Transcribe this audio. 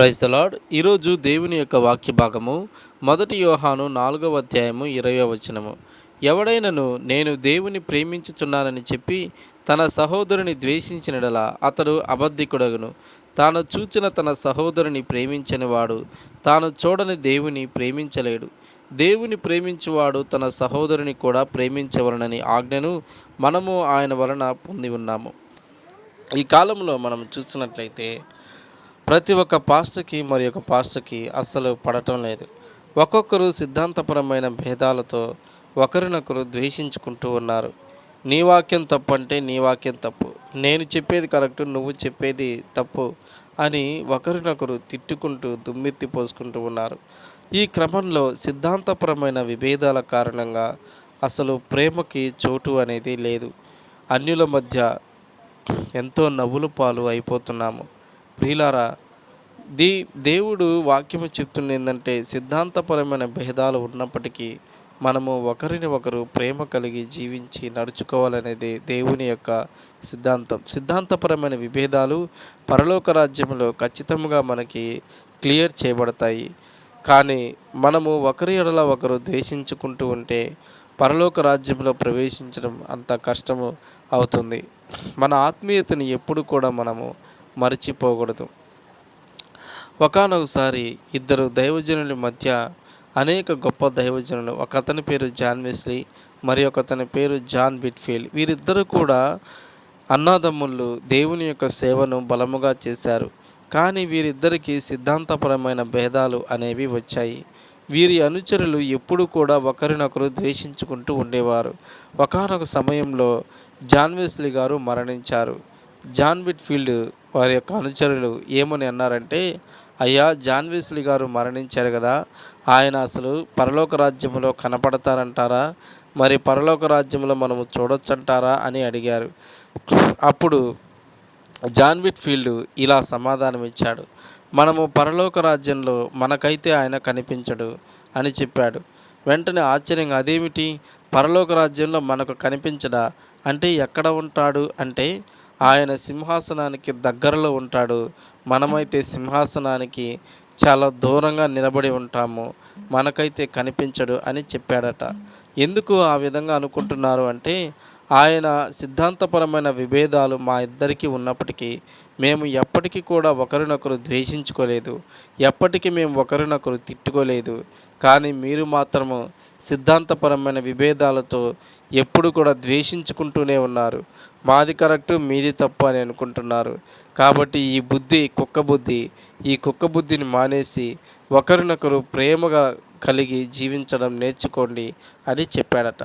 Praise the ఈరోజు దేవుని యొక్క వాక్య భాగము మొదటి యోహాను నాలుగవ అధ్యాయము ఇరవై వచనము. ఎవడైనను నేను దేవుని ప్రేమించుచున్నానని చెప్పి తన సహోదరుని ద్వేషించినడలా అతడు అబద్ధికుడగును. తాను చూచిన తన సహోదరుని ప్రేమించని వాడు తాను చూడని దేవుని ప్రేమించలేడు. దేవుని ప్రేమించువాడు తన సహోదరుని కూడా ప్రేమించవలనని ఆజ్ఞను మనము ఆయన వలన పొంది ఉన్నాము. ఈ కాలంలో మనం చూసినట్లయితే ప్రతి ఒక్క పాస్టర్కి మరి ఒక పాస్టర్కి అస్సలు పడటం లేదు. ఒక్కొక్కరు సిద్ధాంతపరమైన భేదాలతో ఒకరినొకరు ద్వేషించుకుంటూ ఉన్నారు. నీ వాక్యం తప్పు అంటే నీ వాక్యం తప్పు. నేను చెప్పేది కరెక్ట్ నువ్వు చెప్పేది తప్పు అని ఒకరినొకరు తిట్టుకుంటూ దుమ్మెత్తి పోసుకుంటూ ఉన్నారు. ఈ క్రమంలో సిద్ధాంతపరమైన విభేదాల కారణంగా అసలు ప్రేమకి చోటు అనేది లేదు. అన్యుల మధ్య ఎంతో నవ్వులు పాలు అయిపోతున్నాము. ప్రియులారా దీ దేవుడు వాక్యము చెప్తుంది ఏంటంటే సిద్ధాంతపరమైన భేదాలు ఉన్నప్పటికీ మనము ఒకరిని ఒకరు ప్రేమ కలిగి జీవించి నడుచుకోవాలనేది దేవుని యొక్క సిద్ధాంతం. సిద్ధాంతపరమైన విభేదాలు పరలోక రాజ్యంలో ఖచ్చితంగా మనకి క్లియర్ చేయబడతాయి. కానీ మనము ఒకరి ఎడల ఒకరు ద్వేషించుకుంటూ ఉంటే పరలోక రాజ్యంలో ప్రవేశించడం అంత కష్టము అవుతుంది. మన ఆత్మీయతని ఎప్పుడు కూడా మనము మరచిపోకూడదు. ఒకనొకసారి ఇద్దరు దైవజనుల మధ్య అనేక గొప్ప దైవజనులు ఒక అతని పేరు జాన్ వెస్లీ మరి ఒకతని పేరు జాన్ బిట్ఫీల్డ్ వీరిద్దరూ కూడా అన్నాదమ్ముళ్ళు దేవుని యొక్క సేవను బలముగా చేశారు. కానీ వీరిద్దరికీ సిద్ధాంతపరమైన భేదాలు అనేవి వచ్చాయి. వీరి అనుచరులు ఎప్పుడు కూడా ఒకరినొకరు ద్వేషించుకుంటూ ఉండేవారు. ఒకనొక సమయంలో జాన్ వెస్లీ గారు మరణించారు. జాన్ బిట్ఫీల్డ్ వారి యొక్క అనుచరులు ఏమని అన్నారంటే అయ్యా జాన్వీస్లీ గారు మరణించారు కదా ఆయన అసలు పరలోక రాజ్యంలో కనపడతారంటారా? మరి పరలోక రాజ్యంలో మనము చూడొచ్చంటారా? అని అడిగారు. అప్పుడు జాన్ ఫీల్డ్ ఇలా సమాధానం ఇచ్చాడు మనము పరలోక రాజ్యంలో మనకైతే ఆయన కనిపించడు అని చెప్పాడు. వెంటనే ఆశ్చర్యంగా అదేమిటి? పరలోక రాజ్యంలో మనకు కనిపించడా? అంటే ఎక్కడ ఉంటాడు? అంటే ఆయన సింహాసనానికి దగ్గరలో ఉంటాడు. మనమైతే సింహాసనానికి చాలా దూరంగా నిలబడి ఉంటాము. మనకైతే కనిపించడు అని చెప్పాడట. ఎందుకు ఆ విధంగా అనుకుంటున్నారు అంటే ఆయన సిద్ధాంతపరమైన విభేదాలు మా ఇద్దరికీ ఉన్నప్పటికీ మేము ఎప్పటికీ కూడా ఒకరినొకరు ద్వేషించుకోలేదు. ఎప్పటికీ మేము ఒకరినొకరు తిట్టుకోలేదు. కానీ మీరు మాత్రము సిద్ధాంతపరమైన విభేదాలతో ఎప్పుడు కూడా ద్వేషించుకుంటూనే ఉన్నారు. మాది కరెక్టు మీది తప్పు అని అనుకుంటున్నారు. కాబట్టి ఈ బుద్ధి కుక్క బుద్ధి ఈ కుక్క బుద్ధిని మానేసి ఒకరినొకరు ప్రేమగా కలిగి జీవించడం నేర్చుకోండి అని చెప్పాడట.